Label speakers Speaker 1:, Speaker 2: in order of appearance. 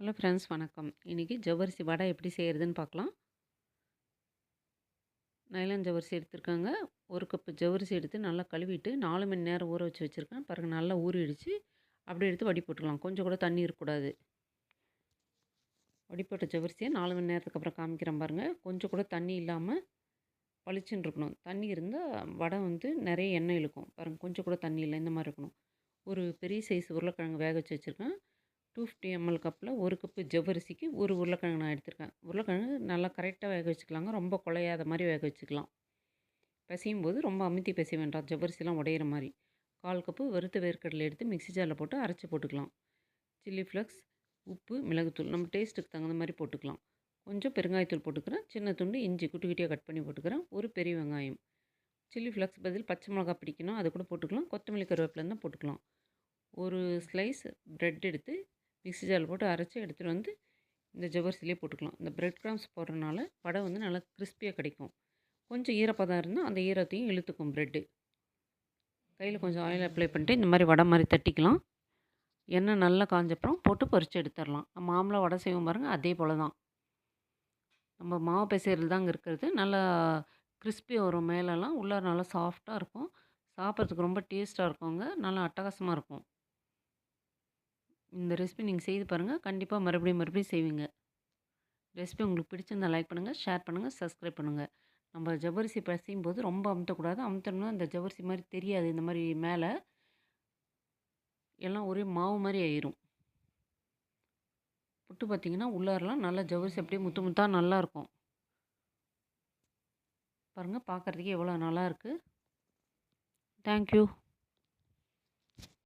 Speaker 1: Hello friends வணக்கம். இன்றைக்கி ஜவ்வரிசி வடை எப்படி செய்கிறதுன்னு பார்க்கலாம். நைலான் ஜவ்வரிசி எடுத்திருக்காங்க. ஒரு கப்பு ஜவ்வரிசி எடுத்து நல்லா கழுவிட்டு நாலு மணி நேரம் ஊற வச்சு வச்சுருக்கேன். பாருங்கள் நல்லா ஊறிடுச்சு. அப்படியே எடுத்து வடி போட்டுக்கலாம். கொஞ்சம் கூட தண்ணி இருக்கக்கூடாது. வடிப்பட்ட ஜவ்வரிசியை நாலு மணி நேரத்துக்கு அப்புறம் காமிக்கிறேன் பாருங்கள் கொஞ்சம் கூட தண்ணி இல்லாமல் பளிச்சுன்னு இருக்கணும். தண்ணி இருந்தால் வடை வந்து நிறைய எண்ணெய் இழுக்கும். பாருங்கள் கொஞ்சம் கூட தண்ணி இல்லை. இந்த மாதிரி இருக்கணும். ஒரு பெரிய சைஸ் உருளைக்கிழங்கு வேக வச்சு வச்சுருக்கேன். டூ ஃபிஃப்டி எம்எல் கப்பில் ஒரு கப்பு ஜவ்வரிசிக்கு ஒரு உருளைக்கிழங்கு நான் எடுத்திருக்கேன். உருளைக்கிழங்கு நல்லா கரெக்டாக வேக வச்சுக்கலாங்க. ரொம்ப குழையாத மாதிரி வேக வச்சுக்கலாம். பிசையும் போது ரொம்ப அமுத்தி பிசைய வேண்டாம். ஜவ்வரிசிலாம் உடையிற மாதிரி. கால் கப்பு வறுத்த வேர்க்கடலை எடுத்து மிக்ஸி ஜாரில் போட்டு அரைச்சி போட்டுக்கலாம். சில்லி ஃப்ளக்ஸ் உப்பு மிளகுத்தூள் நம்ம டேஸ்ட்டுக்கு தகுந்த மாதிரி போட்டுக்கலாம். கொஞ்சம் பெருங்காயத்தூள் போட்டுக்கிறேன். சின்ன துண்டு இஞ்சி குட்டி குட்டியாக கட் பண்ணி போட்டுக்கிறேன். ஒரு பெரிய வெங்காயம். சில்லி ஃப்ளக்ஸ் பதில் பச்சை மிளகா பிடிக்கணும். அது கூட போட்டுக்கலாம். கொத்தமல்லி கருவேப்பிலேருந்து தான் போட்டுக்கலாம். ஒரு ஸ்லைஸ் ப்ரெட் எடுத்து மிக்ஸி ஜாரில் போட்டு அரைச்சி எடுத்துகிட்டு வந்து இந்த ஜவ்வரிசிலே போட்டுக்கலாம். இந்த பிரெட் கிராம்ஸ் போடுறதுனால வடை வந்து நல்லா கிறிஸ்பியாக கிடைக்கும். கொஞ்சம் ஈரப்பதம் இருந்தால் அந்த ஈரத்தையும் இழுத்துக்கும் ப்ரெட்டு கையில் கொஞ்சம் ஆயில் அப்ளை பண்ணிட்டு இந்த மாதிரி வடை மாதிரி தட்டிக்கலாம். எண்ணெய் நல்லா காஞ்சப்புறம் போட்டு பறித்து எடுத்துடலாம். மாம்பழம் வடை செய்வோம் பாருங்கள் அதே போல் தான் நம்ம மாவு பிசைறது தாங்க இருக்கிறது. நல்லா கிறிஸ்பி வரும் மேலெல்லாம். உள்ளே நல்லா சாஃப்டாக இருக்கும். சாப்பிட்றதுக்கு ரொம்ப டேஸ்ட்டாக இருக்குங்க. நல்லா அட்டகாசமாக இருக்கும். இந்த ரெசிபி நீங்கள் செய்து பாருங்கள் கண்டிப்பாக மறுபடியும் மறுபடியும் செய்வீங்க. ரெசிபி உங்களுக்கு பிடிச்சிருந்தால் லைக் பண்ணுங்கள் ஷேர் பண்ணுங்கள் சப்ஸ்கிரைப் பண்ணுங்கள் நம்ம ஜவ்வரிசி பசையும் போது ரொம்ப அமுத்தக்கூடாது. அமுத்தணும்னா அந்த ஜவ்வரிசி மாதிரி தெரியாது. இந்த மாதிரி மேலே எல்லாம் ஒரே மாவு மாதிரி ஆயிரும். புட்டு பார்த்திங்கன்னா உள்ளாரெலாம் நல்லா ஜவ்வரிசி அப்படியே முத்து முத்தாக நல்லாயிருக்கும் பாருங்கள் பார்க்குறதுக்கே எவ்வளோ நல்லாயிருக்கு தேங்க்யூ